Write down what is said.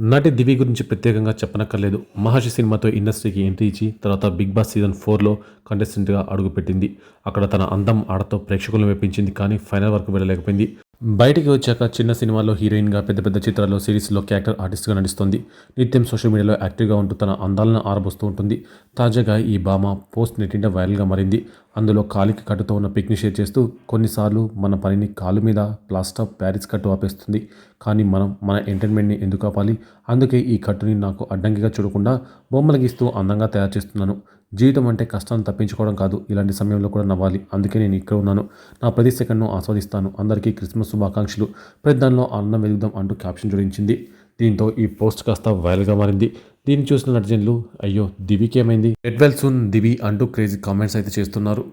నటి దివి గురించి ప్రత్యేకంగా చెప్పనక్కర్లేదు. మహర్షి సినిమాతో ఇండస్ట్రీకి ఎంట్రీ ఇచ్చి తర్వాత బిగ్ బాస్ సీజన్ ఫోర్లో కంటెస్టెంట్గా అడుగుపెట్టింది. అక్కడ తన అందం ఆడతో ప్రేక్షకులను మెప్పించింది కానీ ఫైనల్ వరకు వెళ్ళలేకపోయింది బయటికి వచ్చాక చిన్న సినిమాల్లో హీరోయిన్గా పెద్ద పెద్ద చిత్రాల్లో సిరీస్లో క్యారెక్టర్ ఆర్టిస్ట్గా నడుస్తుంది నిత్యం సోషల్ మీడియాలో యాక్టివ్గా ఉంటూ తన అందాలను ఆరబోస్తూ ఉంటుంది. తాజాగా ఈ భామ పోస్ట్ నెట్టింట వైరల్గా మారింది. అందులో కాలికి కట్టుతో ఉన్న పిక్ని షేర్ చేస్తూ కొన్నిసార్లు మన పనిని కాలు మీద ప్లాస్టర్ ప్యారిస్ కట్టు ఆపేస్తుంది. కానీ మనం మన ఎంటర్టైన్మెంట్ని ఎందుకు ఆపాలి? అందుకే ఈ కట్టుని నాకు అడ్డంకిగా చూడకుండా బొమ్మలు గీస్తూ అందంగా తయారు చేస్తున్నాను. జీవితం అంటే కష్టాన్ని తప్పించుకోవడం కాదు. ఇలాంటి సమయంలో కూడా నవ్వాలి. అందుకే నేను ఇక్కడ ఉన్నాను. నా ప్రతి సెకండ్ను ఆస్వాదిస్తాను. అందరికీ క్రిస్మస్ శుభాకాంక్షలు. పెద్దాల్లో ఆనందం వెలుగుదాం అంటూ క్యాప్షన్ జోడించింది. దీంతో ఈ పోస్ట్ కాస్త వైరల్గా మారింది. దీన్ని చూసిన నటిజన్లు అయ్యో దివికి ఏమైంది? వెల్ సూన్ దివి అంటూ క్రేజీ కామెంట్స్ అయితే చేస్తున్నారు.